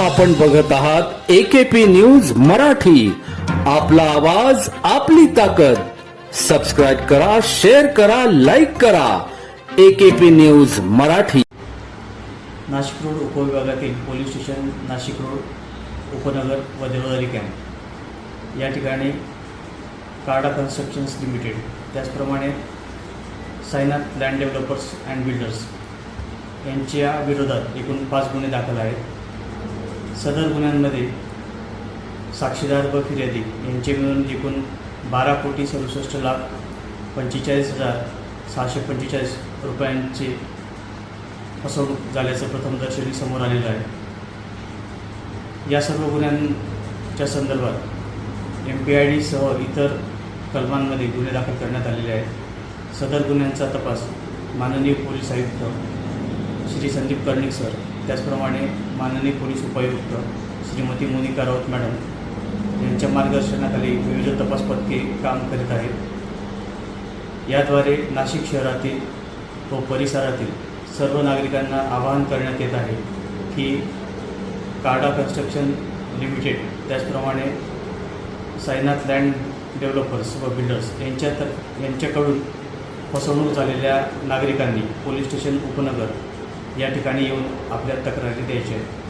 आपण बघत आहात एकेपी न्यूज मराठी. आपला आवाज आपली ताकद. सबस्क्राईब करा शेअर करा लाईक करा. AKP news Marathi. Nashik road उपविभागातील police station Nashik road उपनगर व देवदारी कॅम्प या ठिकाणी कार्डा कन्स्ट्रक्शन्स लिमिटेड त्याचप्रमाणे Sainath land developers and builders यांच्या विरोधात एकूण पाच गुन्हे दाखल आहेत. सदर गुन्ह्यांमध्ये साक्षीदार व फिर्यादी यांचे मिळून एकूण बारा कोटी सदुसष्ट लाख पंचेचाळीस हजार सहाशे पंचेचाळीस रुपयांचे फसवणूक झाल्याचं प्रथमदर्शनी समोर आलेलं आहे. या सर्व गुन्ह्यांच्या संदर्भात एम पी आय डीसह इतर कलमांमध्ये गुन्हे दाखल करण्यात आलेले आहेत. सदर गुन्ह्यांचा तपास माननीय पोलीस आयुक्त श्री संदीप कर्णिक सर त्याचप्रमाणे माननीय पोलीस उपायुक्त श्रीमती मोनिका राऊत मॅडम यांच्या मार्गदर्शनाखाली विविध तपास पथके काम करीत आहेत. याद्वारे नाशिक शहरातील व परिसरातील सर्व नागरिकांना आवाहन करण्यात येत आहे की कार्डा कन्स्ट्रक्शन लिमिटेड त्याचप्रमाणे साईनाथ लँड डेव्हलपर्स व बिल्डर्स यांच्यातर यांच्याकडून फसवणूक झालेल्या नागरिकांनी पोलीस स्टेशन उपनगर या ठिकाणी येऊन आपल्या तक्रारी द्यायच्या आहेत.